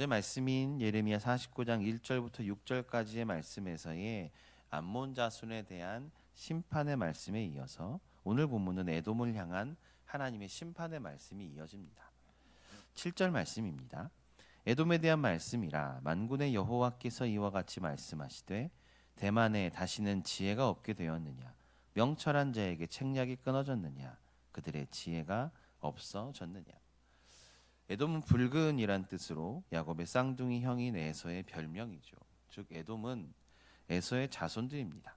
어제 말씀인 예레미야 49장 1절부터 6절까지의 말씀에서의 암몬 자손에 대한 심판의 말씀에 이어서 오늘 본문은 에돔을 향한 하나님의 심판의 말씀이 이어집니다. 7절 말씀입니다. 에돔에 대한 말씀이라 만군의 여호와께서 이와 같이 말씀하시되 대만에 다시는 지혜가 없게 되었느냐 명철한 자에게 책략이 끊어졌느냐 그들의 지혜가 없어졌느냐 에돔은 붉은이란 뜻으로 야곱의 쌍둥이 형인 에서의 별명이죠. 즉 에돔은 에서의 자손들입니다.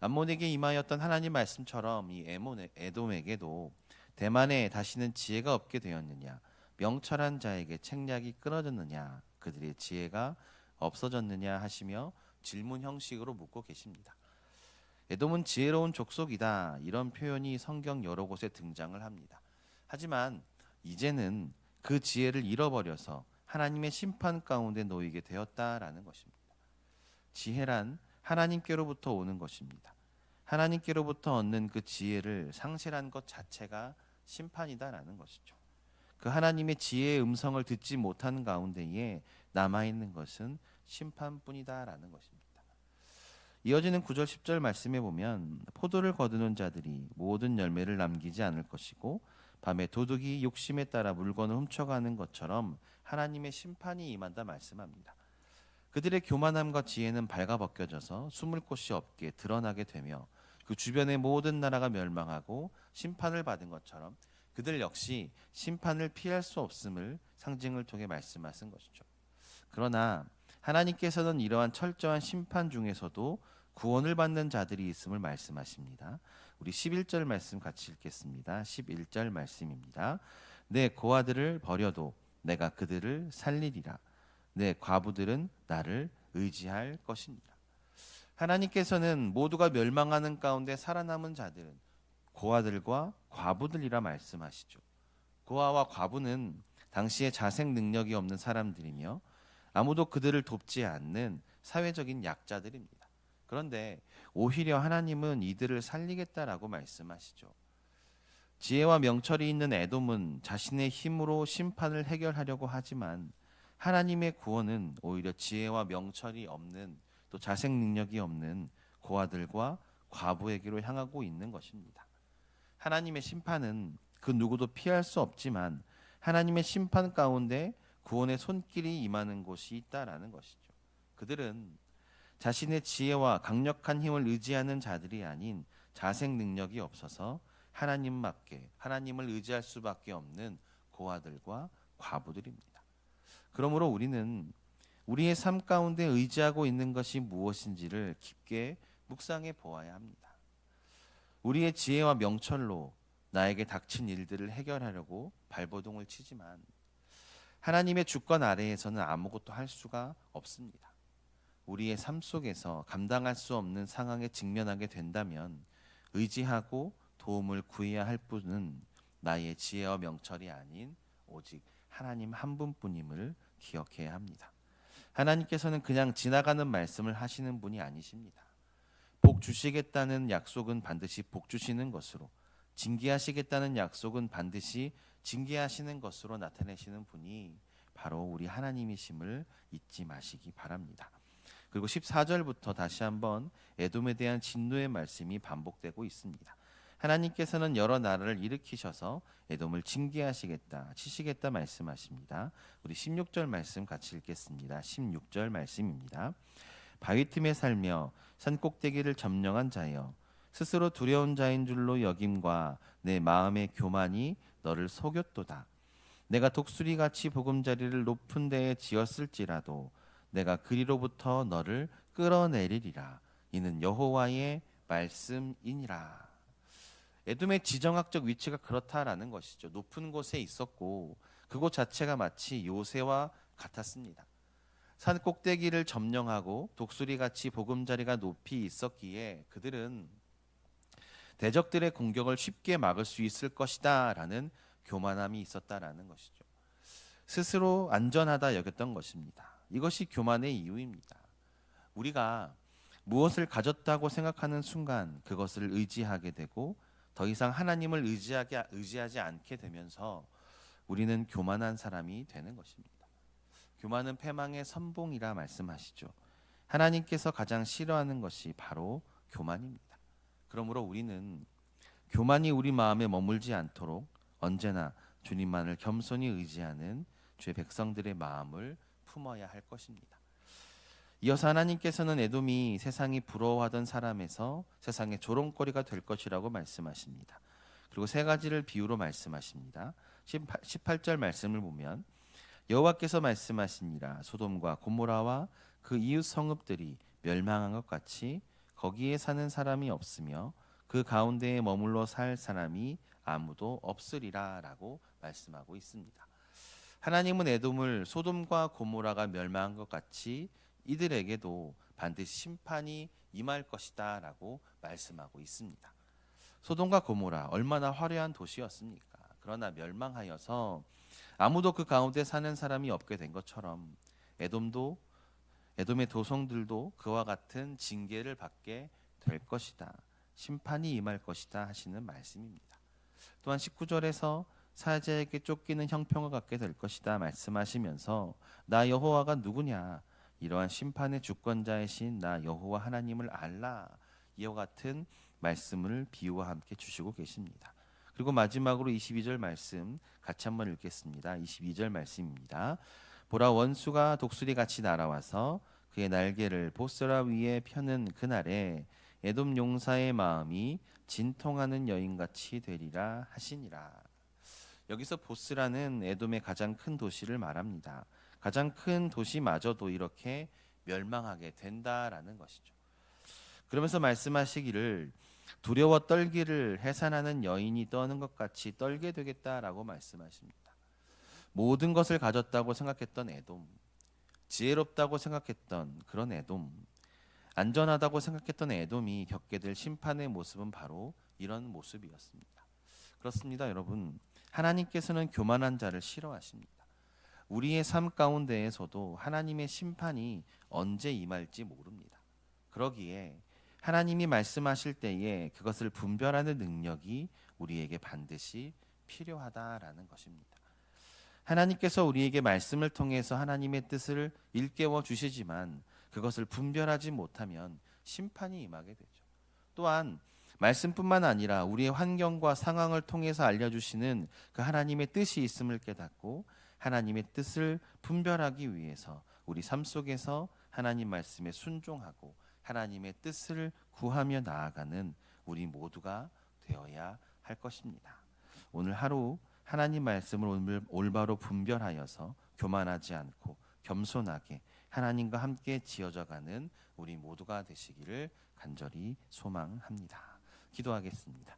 암몬에게 임하였던 하나님 말씀처럼 이 에몬 에돔에게도 대만에 다시는 지혜가 없게 되었느냐 명철한 자에게 책략이 끊어졌느냐 그들의 지혜가 없어졌느냐 하시며 질문 형식으로 묻고 계십니다. 에돔은 지혜로운 족속이다 이런 표현이 성경 여러 곳에 등장을 합니다. 하지만 이제는 그 지혜를 잃어버려서 하나님의 심판 가운데 놓이게 되었다라는 것입니다. 지혜란 하나님께로부터 오는 것입니다. 하나님께로부터 얻는 그 지혜를 상실한 것 자체가 심판이다라는 것이죠. 그 하나님의 지혜의 음성을 듣지 못하는 가운데에 남아 있는 것은 심판뿐이다라는 것입니다. 이어지는 9절 10절 말씀에 보면 포도를 거두는 자들이 모든 열매를 남기지 않을 것이고 밤에 도둑이 욕심에 따라 물건을 훔쳐가는 것처럼 하나님의 심판이 임한다 말씀합니다. 그들의 교만함과 지혜는 발가벗겨져서 숨을 곳이 없게 드러나게 되며 그 주변의 모든 나라가 멸망하고 심판을 받은 것처럼 그들 역시 심판을 피할 수 없음을 상징을 통해 말씀하신 것이죠. 그러나 하나님께서는 이러한 철저한 심판 중에서도 구원을 받는 자들이 있음을 말씀하십니다. 우리 11절 말씀 같이 읽겠습니다. 11절 말씀입니다. 내 고아들을 버려도 내가 그들을 살리리라. 내 과부들은 나를 의지할 것이니라. 하나님께서는 모두가 멸망하는 가운데 살아남은 자들은 고아들과 과부들이라 말씀하시죠. 고아와 과부는 당시에 자생 능력이 없는 사람들이며 아무도 그들을 돕지 않는 사회적인 약자들입니다. 그런데 오히려 하나님은 이들을 살리겠다라고 말씀하시죠. 지혜와 명철이 있는 에돔은 자신의 힘으로 심판을 해결하려고 하지만 하나님의 구원은 오히려 지혜와 명철이 없는 또 자생 능력이 없는 고아들과 과부에게로 향하고 있는 것입니다. 하나님의 심판은 그 누구도 피할 수 없지만 하나님의 심판 가운데 구원의 손길이 임하는 곳이 있다라는 것이죠. 그들은 자신의 지혜와 강력한 힘을 의지하는 자들이 아닌 자생 능력이 없어서 하나님밖에 하나님을 의지할 수밖에 없는 고아들과 과부들입니다. 그러므로 우리는 우리의 삶 가운데 의지하고 있는 것이 무엇인지를 깊게 묵상해 보아야 합니다. 우리의 지혜와 명철로 나에게 닥친 일들을 해결하려고 발버둥을 치지만 하나님의 주권 아래에서는 아무것도 할 수가 없습니다. 우리의 삶 속에서 감당할 수 없는 상황에 직면하게 된다면 의지하고 도움을 구해야 할 분은 나의 지혜와 명철이 아닌 오직 하나님 한 분뿐임을 기억해야 합니다. 하나님께서는 그냥 지나가는 말씀을 하시는 분이 아니십니다. 복 주시겠다는 약속은 반드시 복 주시는 것으로 징계하시겠다는 약속은 반드시 징계하시는 것으로 나타내시는 분이 바로 우리 하나님이심을 잊지 마시기 바랍니다. 그리고 14절부터 다시 한번 에돔에 대한 진노의 말씀이 반복되고 있습니다. 하나님께서는 여러 나라를 일으키셔서 에돔을 징계하시겠다, 치시겠다 말씀하십니다. 우리 16절 말씀 같이 읽겠습니다. 16절 말씀입니다. 바위 틈에 살며 산 꼭대기를 점령한 자여 스스로 두려운 자인 줄로 여김과 내 마음의 교만이 너를 속였도다. 내가 독수리 같이 보금자리를 높은 데에 지었을지라도 내가 그리로부터 너를 끌어내리리라. 이는 여호와의 말씀이니라. 에돔의 지정학적 위치가 그렇다라는 것이죠. 높은 곳에 있었고 그곳 자체가 마치 요새와 같았습니다. 산 꼭대기를 점령하고 독수리 같이 보금자리가 높이 있었기에 그들은 대적들의 공격을 쉽게 막을 수 있을 것이다라는 교만함이 있었다라는 것이죠. 스스로 안전하다 여겼던 것입니다. 이것이 교만의 이유입니다. 우리가 무엇을 가졌다고 생각하는 순간 그것을 의지하게 되고 더 이상 하나님을 의지하게 의지하지 않게 되면서 우리는 교만한 사람이 되는 것입니다. 교만은 패망의 선봉이라 말씀하시죠. 하나님께서 가장 싫어하는 것이 바로 교만입니다. 그러므로 우리는 교만이 우리 마음에 머물지 않도록 언제나 주님만을 겸손히 의지하는 주의 백성들의 마음을 품어야 할 것입니다. 이어서 하나님께서는 에돔이 세상이 부러워하던 사람에서 세상의 조롱거리가 될 것이라고 말씀하십니다. 그리고 세 가지를 비유로 말씀하십니다. 18, 18 절 말씀을 보면 여호와께서 말씀하시니라 소돔과 고모라와 그 이웃 성읍들이 멸망한 것 같이 거기에 사는 사람이 없으며 그 가운데에 머물러 살 사람이 아무도 없으리라라고 말씀하고 있습니다. 하나님은 에돔을 소돔과 고모라가 멸망한 것 같이 이들에게도 반드시 심판이 임할 것이다라고 말씀하고 있습니다. 소돔과 고모라 얼마나 화려한 도시였습니까? 그러나 멸망하여서 아무도 그 가운데 사는 사람이 없게 된 것처럼 에돔도 에돔의 도성들도 그와 같은 징계를 받게 될 것이다. 심판이 임할 것이다 하시는 말씀입니다. 또한 19절에서 사자에게 쫓기는 형평을 갖게 될 것이다 말씀하시면서 나 여호와가 누구냐 이러한 심판의 주권자이신 나 여호와 하나님을 알라 이와 같은 말씀을 비유와 함께 주시고 계십니다. 그리고 마지막으로 22절 말씀 같이 한번 읽겠습니다. 22절 말씀입니다. 보라 원수가 독수리 같이 날아와서 그의 날개를 보스라 위에 펴는 그날에 에돔 용사의 마음이 진통하는 여인같이 되리라 하시니라. 여기서 보스라는 에돔의 가장 큰 도시를 말합니다. 가장 큰 도시마저도 이렇게 멸망하게 된다라는 것이죠. 그러면서 말씀하시기를 두려워 떨기를 해산하는 여인이 떠는 것 같이 떨게 되겠다라고 말씀하십니다. 모든 것을 가졌다고 생각했던 에돔, 지혜롭다고 생각했던 그런 에돔, 안전하다고 생각했던 에돔이 겪게 될 심판의 모습은 바로 이런 모습이었습니다. 그렇습니다, 여러분. 하나님께서는 교만한 자를 싫어하십니다. 우리의 삶 가운데에서도 하나님의 심판이 언제 임할지 모릅니다. 그러기에 하나님이 말씀하실 때에 그것을 분별하는 능력이 우리에게 반드시 필요하다라는 것입니다. 하나님께서 우리에게 말씀을 통해서 하나님의 뜻을 일깨워 주시지만 그것을 분별하지 못하면 심판이 임하게 되죠. 또한 말씀뿐만 아니라 우리의 환경과 상황을 통해서 알려주시는 그 하나님의 뜻이 있음을 깨닫고 하나님의 뜻을 분별하기 위해서 우리 삶 속에서 하나님 말씀에 순종하고 하나님의 뜻을 구하며 나아가는 우리 모두가 되어야 할 것입니다. 오늘 하루 하나님 말씀을 올바로 분별하여서 교만하지 않고 겸손하게 하나님과 함께 지어져가는 우리 모두가 되시기를 간절히 소망합니다. 기도하겠습니다.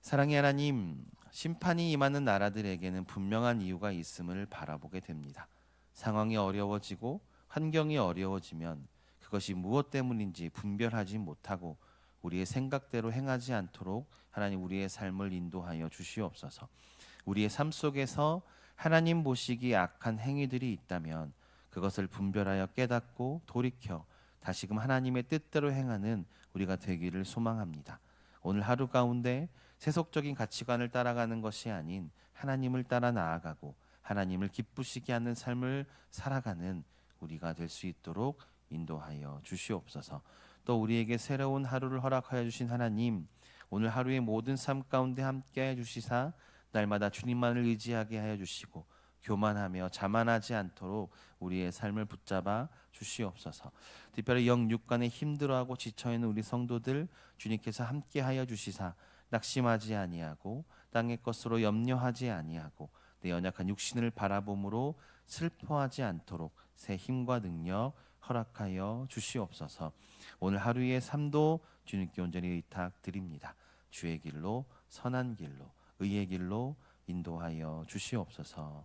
사랑의 하나님, 심판이 임하는 나라들에게는 분명한 이유가 있음을 바라보게 됩니다. 상황이 어려워지고 환경이 어려워지면 그것이 무엇 때문인지 분별하지 못하고 우리의 생각대로 행하지 않도록 하나님 우리의 삶을 인도하여 주시옵소서. 우리의 삶 속에서 하나님 보시기 악한 행위들이 있다면 그것을 분별하여 깨닫고 돌이켜 다시금 하나님의 뜻대로 행하는 우리가 되기를 소망합니다. 오늘 하루 가운데 세속적인 가치관을 따라가는 것이 아닌 하나님을 따라 나아가고 하나님을 기쁘시게 하는 삶을 살아가는 우리가 될 수 있도록 인도하여 주시옵소서. 또 우리에게 새로운 하루를 허락하여 주신 하나님, 오늘 하루의 모든 삶 가운데 함께 해 주시사 날마다 주님만을 의지하게 하여 주시고 교만하며 자만하지 않도록 우리의 삶을 붙잡아 주시옵소서. 특별히 영육간에 힘들어하고 지쳐 있는 우리 성도들 주님께서 함께 하여 주시사 낙심하지 아니하고 땅의 것으로 염려하지 아니하고 내 연약한 육신을 바라봄으로 슬퍼하지 않도록 새 힘과 능력 허락하여 주시옵소서. 오늘 하루의 삶도 주님께 온전히 의탁 드립니다. 주의 길로 선한 길로 의의 길로 인도하여 주시옵소서.